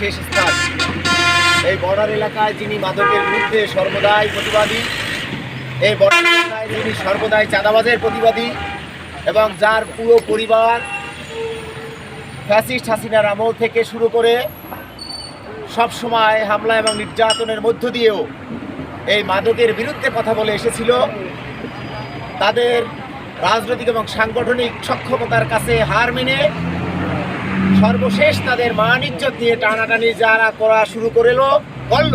শেষ স্থান। এই বর্ডার এলাকায় যিনি মাদকের বিরুদ্ধে সর্বদাই প্রতিবাদী, এই বর্ডার এলাকায় যিনি সর্বদাই চাঁদাবাজের প্রতিবাদী এবং যার পুরো পরিবার ফ্যাসিস্ট হাসিনার আমল থেকে শুরু করে সব সময় হামলা এবং নির্যাতনের মধ্য দিয়েও এই মাদকের বিরুদ্ধে কথা বলে এসেছিল। তাদের রাজনৈতিক এবং সাংগঠনিক সক্ষমতার কাছে হার মেনে সর্বশেষ তাদের মান ইজ্জত নিয়ে টানাটানি যারা করা শুরু করেলো, করল।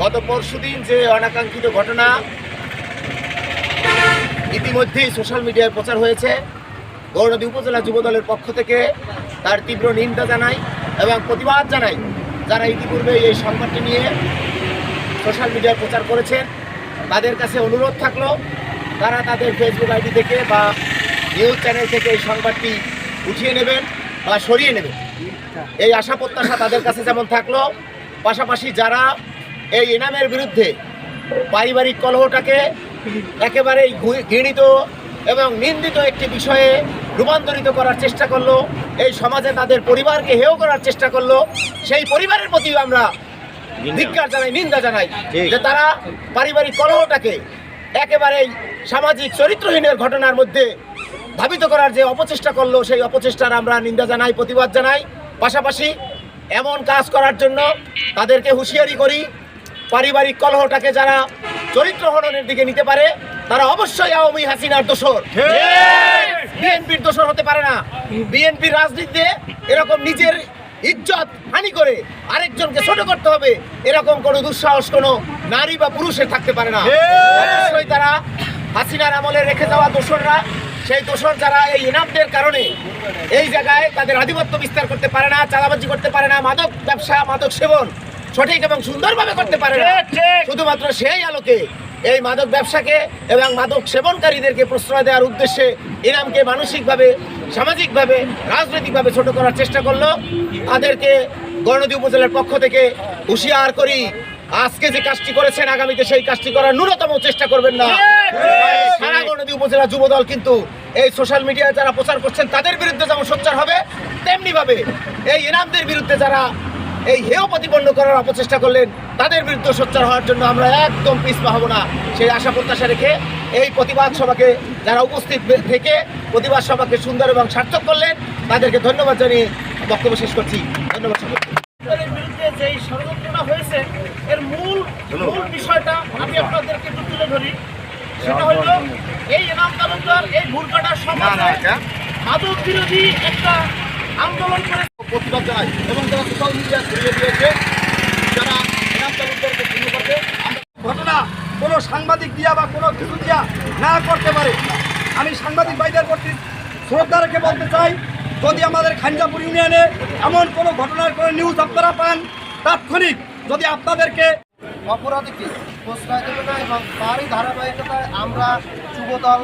গত পরশুদিন যে অনাকাঙ্ক্ষিত ঘটনা ইতিমধ্যেই সোশ্যাল মিডিয়ায় প্রচার হয়েছে। গৌরনদী উপজেলা যুবদলের পক্ষ থেকে তার তীব্র নিন্দা জানাই এবং প্রতিবাদ জানাই যারা ইতিপূর্বে এই সংবাদটি নিয়ে সোশ্যাল মিডিয়ায় প্রচার করেছেন। তাদের কাছে অনুরোধ থাকল, তারা তাদের ফেসবুক আইডি থেকে বা নিউজ চ্যানেল থেকে এই সংবাদটি উঠিয়ে নেবেন। বা সরিয়ে নেবে এই আশা প্রত্যাশা তাদের কাছে যেমন থাকল পাশাপাশি যারা এই ইনামের বিরুদ্ধে পারিবারিক কলহটাকে একেবারেই ঘৃণিত এবং নিন্দিত একটি বিষয়ে রূপান্তরিত করার চেষ্টা করল এই সমাজে তাদের পরিবারকে হেয় করার চেষ্টা করল সেই পরিবারের প্রতি আমরা ধিক্কার জানাই নিন্দা জানাই। যে তারা পারিবারিক কলহটাকে একেবারেই সামাজিক চরিত্রহীনের ঘটনার মধ্যে ধাবিত করার যে অপচেষ্টা করল সেই অপচেষ্টার আমরা নিন্দা জানাই প্রতিবাদ জানাই। পাশাপাশি এমন কাজ করার জন্য তাদেরকে হুঁশিয়ারি করি পারিবারিক কলহটাকে যারা চরিত্র হননের দিকে নিতে পারে তারা অবশ্যই আওয়ামী হাসিনার দোষর। বিএনপির দোষর হতে পারে না। বিএনপির রাজনীতিতে এরকম নিজের ইজ্জত হানি করে আরেকজনকে ছোট করতে হবে এরকম কোনো দুঃসাহস কোনো নারী বা পুরুষের থাকতে পারে না। অবশ্যই তারা হাসিনার আমলে রেখে যাওয়া দোষররা সেই দোষর যারা এই ইনামদের কারণে এই জায়গায় তাদের আধিপত্য বিস্তার করতে পারে না চালাবাজি করতে পারে না মাদক ব্যবসা মাদক সেবন সঠিক এবং সুন্দরভাবে করতে পারে না। শুধুমাত্র সেই আলোকে এই মাদক ব্যবসাকে এবং মাদক সেবনকারীদেরকে প্রশ্রয় দেওয়ার উদ্দেশ্যে ইনামকে মানসিকভাবে সামাজিকভাবে রাজনৈতিকভাবে ছোট করার চেষ্টা করল। তাদেরকে গণদী উপজেলার পক্ষ থেকে হুঁশিয়ার করি আজকে যে কাজটি করেছেন, আগামীতে সেই কাজটি করার ন্যূনতম চেষ্টা করবেন না। সারা গণদী উপজেলা যুবদল কিন্তু এই সোশ্যাল মিডিয়ায় যারা প্রচার করছেন, তাদের বিরুদ্ধে যেমন সোচ্চার হবে তেমনি ভাবে এই ইনামদের বিরুদ্ধে যারা এই হেয় প্রতিপন্ন করার অপচেষ্টা করলেন, তাদের বিরুদ্ধে সোচ্চার হওয়ার জন্য আমরা একদম পিছপা হব না। সেই আশা প্রত্যাশা রেখে এই প্রতিবাদ সভাকে যারা উপস্থিত থেকে প্রতিবাদ সভাকে সুন্দর এবং সার্থক করলেন, তাদেরকে ধন্যবাদ জানিয়ে বক্তব্য শেষ করছি। ধন্যবাদ হয়েছে। এর মূল মূল বিষয়টা আমি আপনাদেরকে একটু তুলে ধরি। সেটা হলো এই এনাম তালুকদার এই ভুলকাটার সমাজে মাদক বিরোধী একটা আন্দোলন করে প্রতিবাদ জানাই এবং যারা সোশ্যাল মিডিয়া ছড়িয়ে দিয়েছে যারা এনাম তালুকদারকে ভিন্ন করবে ঘটনা কোনো সাংবাদিক দিয়া বা কোনো কিছু দিয়া না করতে পারে। আমি সাংবাদিক ভাইদের প্রতি শ্রদ্ধা রেখে বলতে চাই যদি আমাদের খাঞ্জাপুর ইউনিয়নে এমন কোনো ঘটনার কোনো নিউজ আপনারা পান তাৎক্ষণিক যদি আপনাদেরকে অপরাধীকে প্রশ্রয় দেবে না এবং তারই ধারাবাহিকতায় আমরা যুবদল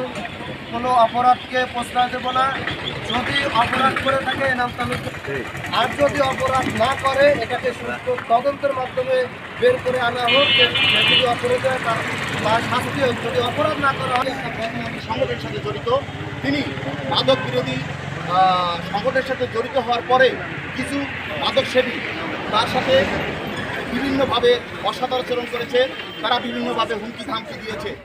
কোনো অপরাধকে প্রশ্রয় দেব না, যদি অপরাধ করে থাকে এনাম তালুকদার আর যদি অপরাধ না করে, এটাকে সুস্থ তদন্তের মাধ্যমে বের করে আনা হোক যদি অপরাধ হয় তার শাস্তি হোক। যদি অপরাধ না করা হয় সংগঠনের সাথে জড়িত। তিনি মাদক বিরোধী সংগঠনের সাথে জড়িত হওয়ার পরে কিছু মাদক সেবী তার সাথে বিভিন্নভাবে অসদাচরণ করেছে তারা বিভিন্নভাবে হুমকি ধামকি দিয়েছে।